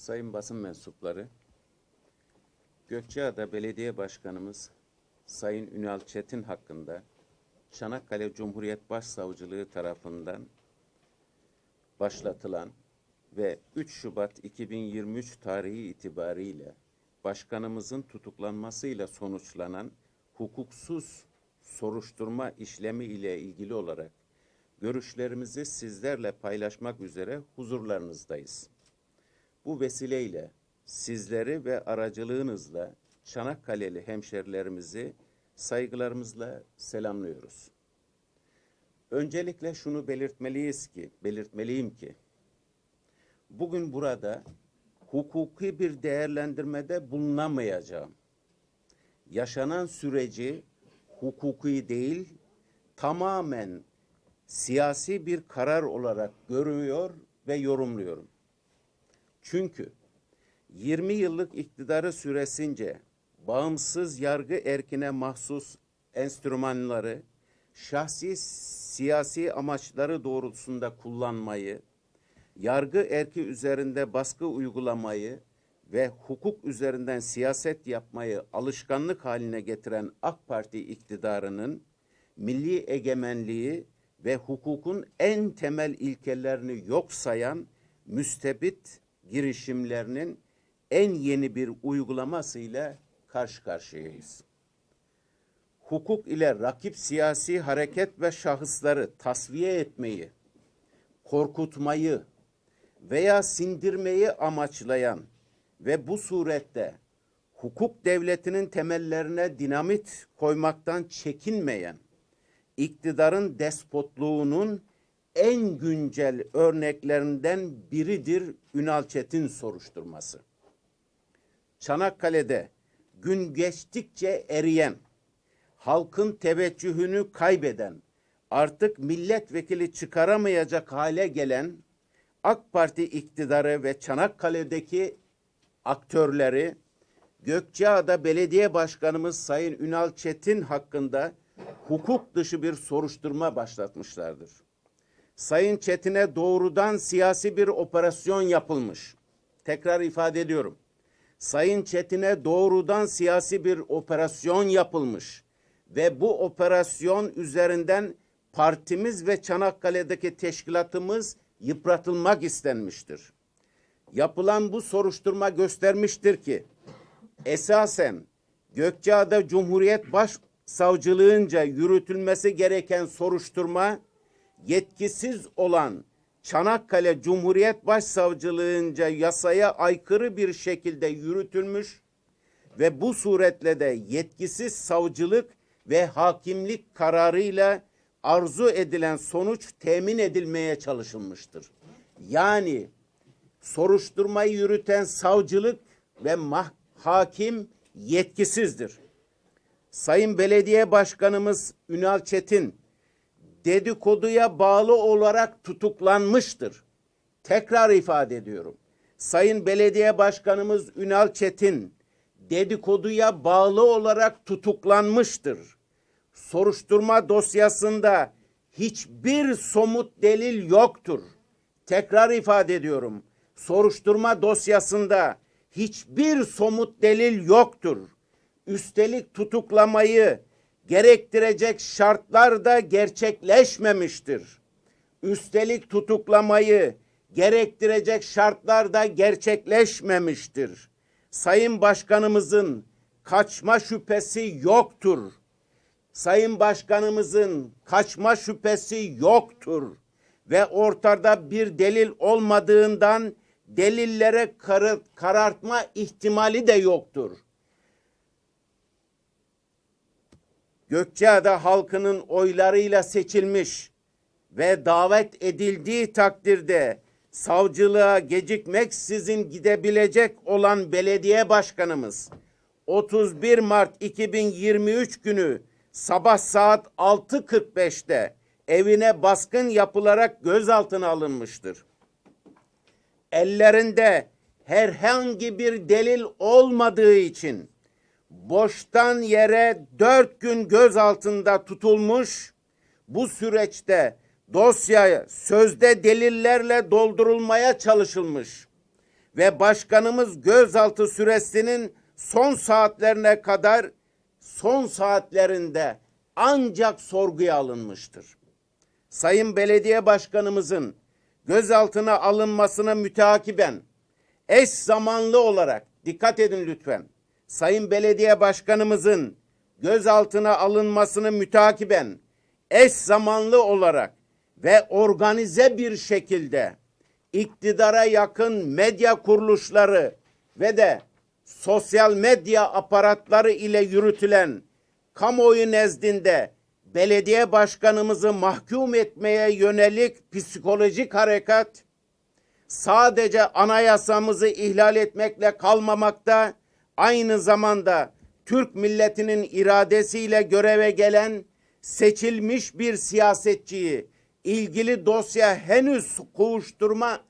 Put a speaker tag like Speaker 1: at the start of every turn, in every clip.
Speaker 1: sayın basın mensupları, Gökçeada Belediye Başkanımız Sayın Ünal Çetin hakkında Çanakkale Cumhuriyet Başsavcılığı tarafından başlatılan ve 3 Şubat 2023 tarihi itibariyle başkanımızın tutuklanmasıyla sonuçlanan hukuksuz soruşturma işlemi ile ilgili olarak görüşlerimizi sizlerle paylaşmak üzere huzurlarınızdayız. Bu vesileyle sizleri ve aracılığınızla Çanakkale'li hemşerilerimizi saygılarımızla selamlıyoruz. Öncelikle şunu belirtmeliyiz ki, belirtmeliyim ki, bugün burada hukuki bir değerlendirmede bulunamayacağım. Yaşanan süreci hukuki değil, tamamen siyasi bir karar olarak görüyor ve yorumluyorum. Çünkü 20 yıllık iktidarı süresince bağımsız yargı erkine mahsus enstrümanları şahsi siyasi amaçları doğrultusunda kullanmayı, yargı erki üzerinde baskı uygulamayı ve hukuk üzerinden siyaset yapmayı alışkanlık haline getiren AK Parti iktidarının milli egemenliği ve hukukun en temel ilkelerini yok sayan müstebit girişimlerinin en yeni bir uygulamasıyla karşı karşıyayız. Hukuk ile rakip siyasi hareket ve şahısları tasfiye etmeyi, korkutmayı veya sindirmeyi amaçlayan ve bu surette hukuk devletinin temellerine dinamit koymaktan çekinmeyen iktidarın despotluğunun en güncel örneklerinden biridir Ünal Çetin soruşturması. Çanakkale'de gün geçtikçe eriyen, halkın teveccühünü kaybeden, artık milletvekili çıkaramayacak hale gelen AK Parti iktidarı ve Çanakkale'deki aktörleri Gökçeada Belediye Başkanımız Sayın Ünal Çetin hakkında hukuk dışı bir soruşturma başlatmışlardır. Sayın Çetin'e doğrudan siyasi bir operasyon yapılmış. Tekrar ifade ediyorum. Sayın Çetin'e doğrudan siyasi bir operasyon yapılmış ve bu operasyon üzerinden partimiz ve Çanakkale'deki teşkilatımız yıpratılmak istenmiştir. Yapılan bu soruşturma göstermiştir ki esasen Gökçeada Cumhuriyet Başsavcılığınca yürütülmesi gereken soruşturma yetkisiz olan Çanakkale Cumhuriyet Başsavcılığınca yasaya aykırı bir şekilde yürütülmüş ve bu suretle de yetkisiz savcılık ve hakimlik kararıyla arzu edilen sonuç temin edilmeye çalışılmıştır. Yani soruşturmayı yürüten savcılık ve hakim yetkisizdir. Sayın Belediye Başkanımız Ünal Çetin dedikoduya bağlı olarak tutuklanmıştır. Tekrar ifade ediyorum. Sayın Belediye Başkanımız Ünal Çetin dedikoduya bağlı olarak tutuklanmıştır. Soruşturma dosyasında hiçbir somut delil yoktur. Tekrar ifade ediyorum. Soruşturma dosyasında hiçbir somut delil yoktur. Üstelik tutuklamayı gerektirecek şartlar da gerçekleşmemiştir. Üstelik tutuklamayı gerektirecek şartlar da gerçekleşmemiştir. Sayın Başkanımızın kaçma şüphesi yoktur. Sayın Başkanımızın kaçma şüphesi yoktur ve ortada bir delil olmadığından delillere karartma ihtimali de yoktur. Gökçeada halkının oylarıyla seçilmiş ve davet edildiği takdirde savcılığa gecikmeksizin gidebilecek olan belediye başkanımız 31 Mart 2023 günü sabah saat 6.45'te evine baskın yapılarak gözaltına alınmıştır. Ellerinde herhangi bir delil olmadığı için boştan yere dört gün gözaltında tutulmuş, bu süreçte dosyayı sözde delillerle doldurulmaya çalışılmış ve başkanımız gözaltı süresinin son saatlerine kadar son saatlerinde ancak sorguya alınmıştır. Sayın Belediye Başkanımızın gözaltına alınmasına müteakiben eş zamanlı olarak dikkat edin lütfen. Sayın Belediye Başkanımızın gözaltına alınmasını müteakiben eş zamanlı olarak ve organize bir şekilde iktidara yakın medya kuruluşları ve de sosyal medya aparatları ile yürütülen kamuoyu nezdinde belediye başkanımızı mahkum etmeye yönelik psikolojik harekat sadece anayasamızı ihlal etmekle kalmamakta, aynı zamanda Türk milletinin iradesiyle göreve gelen seçilmiş bir siyasetçiyi ilgili dosya henüz kovuşturma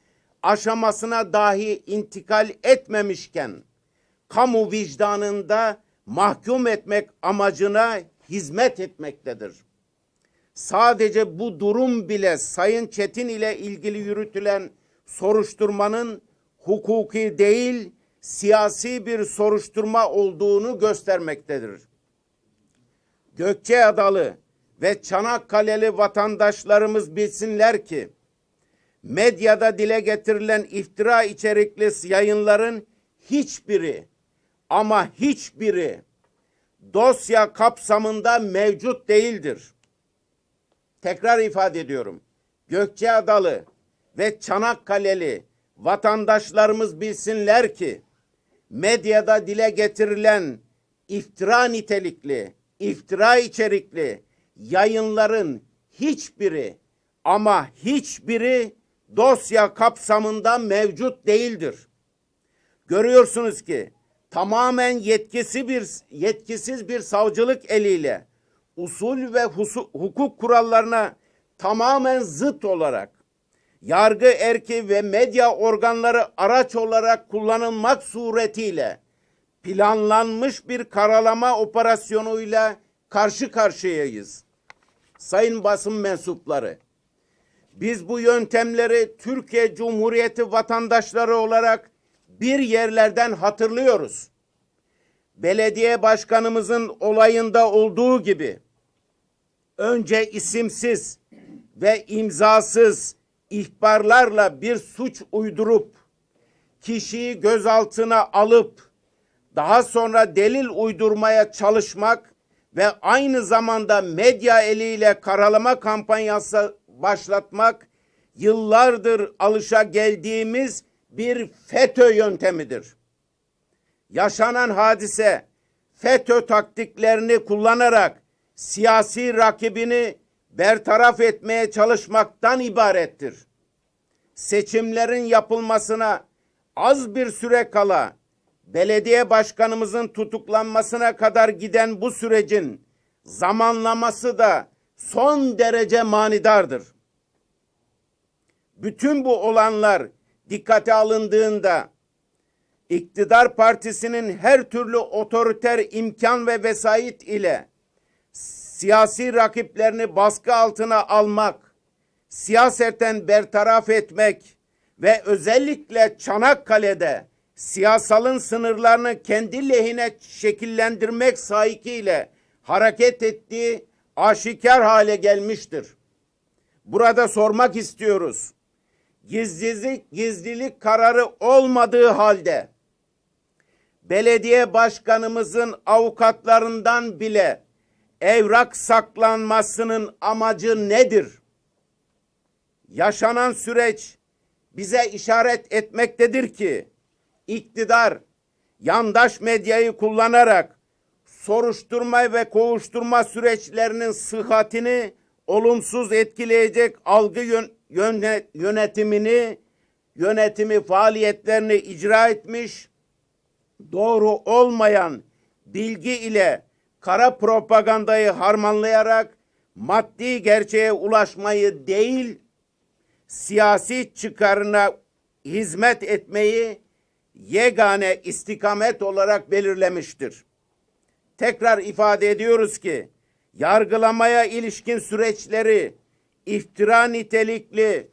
Speaker 1: aşamasına dahi intikal etmemişken kamu vicdanında mahkum etmek amacına hizmet etmektedir. Sadece bu durum bile Sayın Çetin ile ilgili yürütülen soruşturmanın hukuki değil siyasi bir soruşturma olduğunu göstermektedir. Gökçeadalı ve Çanakkale'li vatandaşlarımız bilsinler ki medyada dile getirilen iftira içerikli yayınların hiçbiri ama hiçbiri dosya kapsamında mevcut değildir. Tekrar ifade ediyorum. Gökçeadalı ve Çanakkale'li vatandaşlarımız bilsinler ki medyada dile getirilen iftira nitelikli, iftira içerikli yayınların hiçbiri ama hiçbiri dosya kapsamında mevcut değildir. Görüyorsunuz ki tamamen yetkisi bir yetkisiz bir savcılık eliyle usul ve husu, hukuk kurallarına tamamen zıt olarak yargı erki ve medya organları araç olarak kullanılmak suretiyle planlanmış bir karalama operasyonuyla karşı karşıyayız. Sayın basın mensupları, biz bu yöntemleri Türkiye Cumhuriyeti vatandaşları olarak bir yerlerden hatırlıyoruz. Belediye başkanımızın olayında olduğu gibi önce isimsiz ve imzasız ihbarlarla bir suç uydurup kişiyi gözaltına alıp daha sonra delil uydurmaya çalışmak ve aynı zamanda medya eliyle karalama kampanyası başlatmak yıllardır alışa geldiğimiz bir FETÖ yöntemidir. Yaşanan hadise FETÖ taktiklerini kullanarak siyasi rakibini bertaraf etmeye çalışmaktan ibarettir. Seçimlerin yapılmasına az bir süre kala belediye başkanımızın tutuklanmasına kadar giden bu sürecin zamanlaması da son derece manidardır. Bütün bu olanlar dikkate alındığında iktidar partisinin her türlü otoriter imkan ve vesait ile siyasi rakiplerini baskı altına almak, siyaseten bertaraf etmek ve özellikle Çanakkale'de siyasalın sınırlarını kendi lehine şekillendirmek sahikiyle hareket ettiği aşikar hale gelmiştir. Burada sormak istiyoruz. Gizlilik, gizlilik kararı olmadığı halde belediye başkanımızın avukatlarından bile evrak saklanmasının amacı nedir? Yaşanan süreç bize işaret etmektedir ki iktidar yandaş medyayı kullanarak soruşturma ve kovuşturma süreçlerinin sıhhatini olumsuz etkileyecek algı yön, yönetimini yönetimi faaliyetlerini icra etmiş doğru olmayan bilgi ile kara propagandayı harmanlayarak maddi gerçeğe ulaşmayı değil, siyasi çıkarına hizmet etmeyi yegane istikamet olarak belirlemiştir. Tekrar ifade ediyoruz ki, yargılamaya ilişkin süreçleri iftira nitelikli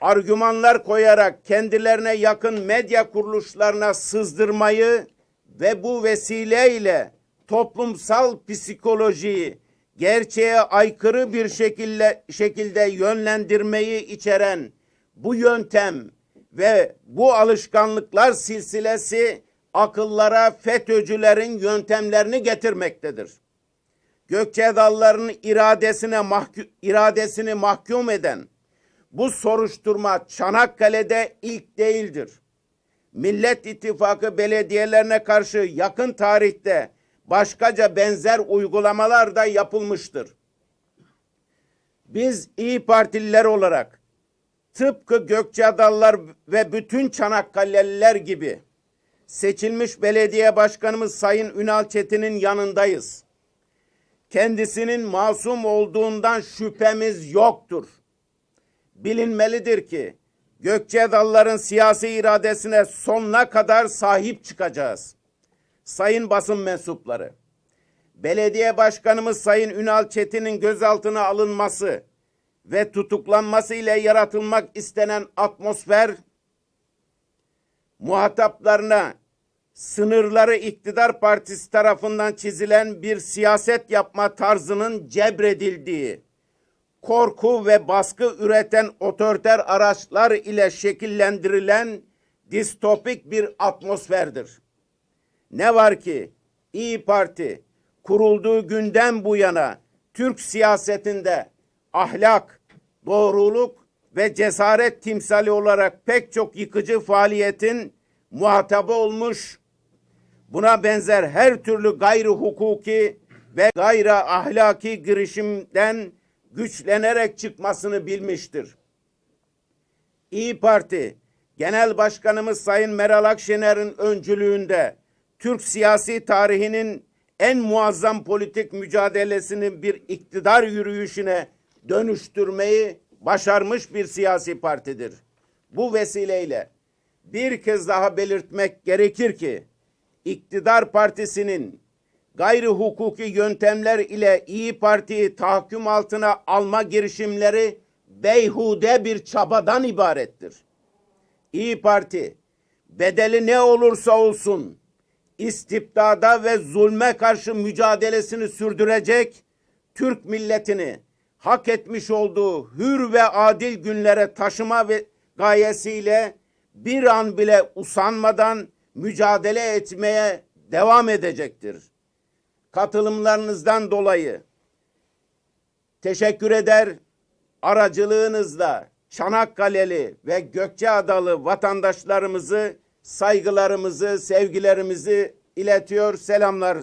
Speaker 2: argümanlar koyarak kendilerine yakın medya kuruluşlarına sızdırmayı ve bu vesileyle toplumsal psikolojiyi gerçeğe aykırı bir şekilde şekilde yönlendirmeyi içeren bu yöntem ve bu alışkanlıklar silsilesi akıllara FETÖ'cülerin yöntemlerini getirmektedir. Gökçeadalların iradesine mahku- iradesini mahkum eden bu soruşturma Çanakkale'de ilk değildir. Millet İttifakı belediyelerine karşı yakın tarihte başkaca benzer uygulamalar da yapılmıştır. Biz İyi Partililer olarak tıpkı Gökçeadallar ve bütün Çanakkale'liler gibi seçilmiş belediye başkanımız Sayın Ünal Çetin'in yanındayız. Kendisinin masum olduğundan şüphemiz yoktur. Bilinmelidir ki Gökçeadalların siyasi iradesine sonuna kadar sahip çıkacağız. Sayın basın mensupları, belediye başkanımız Sayın Ünal Çetin'in gözaltına alınması ve tutuklanması ile yaratılmak istenen atmosfer muhataplarına sınırları iktidar partisi tarafından çizilen bir siyaset yapma tarzının cebredildiği, korku ve baskı üreten otoriter araçlar ile şekillendirilen distopik bir atmosferdir. Ne var ki İyi Parti kurulduğu günden bu yana Türk siyasetinde ahlak, doğruluk ve cesaret timsali olarak pek çok yıkıcı faaliyetin muhatabı olmuş. Buna benzer her türlü gayri hukuki ve gayri ahlaki girişimden güçlenerek çıkmasını bilmiştir. İyi Parti Genel Başkanımız Sayın Meral Akşener'in öncülüğünde Türk siyasi tarihinin en muazzam politik mücadelesini bir iktidar yürüyüşüne dönüştürmeyi başarmış bir siyasi partidir. Bu vesileyle bir kez daha belirtmek gerekir ki iktidar partisinin gayri hukuki yöntemler ile İyi Parti'yi tahakküm altına alma girişimleri beyhude bir çabadan ibarettir. İyi Parti bedeli ne olursa olsun istibdada ve zulme karşı mücadelesini sürdürecek Türk milletini hak etmiş olduğu hür ve adil günlere taşıma ve gayesiyle bir an bile usanmadan mücadele etmeye devam edecektir. Katılımlarınızdan dolayı teşekkür eder. Aracılığınızla Çanakkale'li ve Gökçeadalı vatandaşlarımızı saygılarımızı, sevgilerimizi iletiyor, selamlar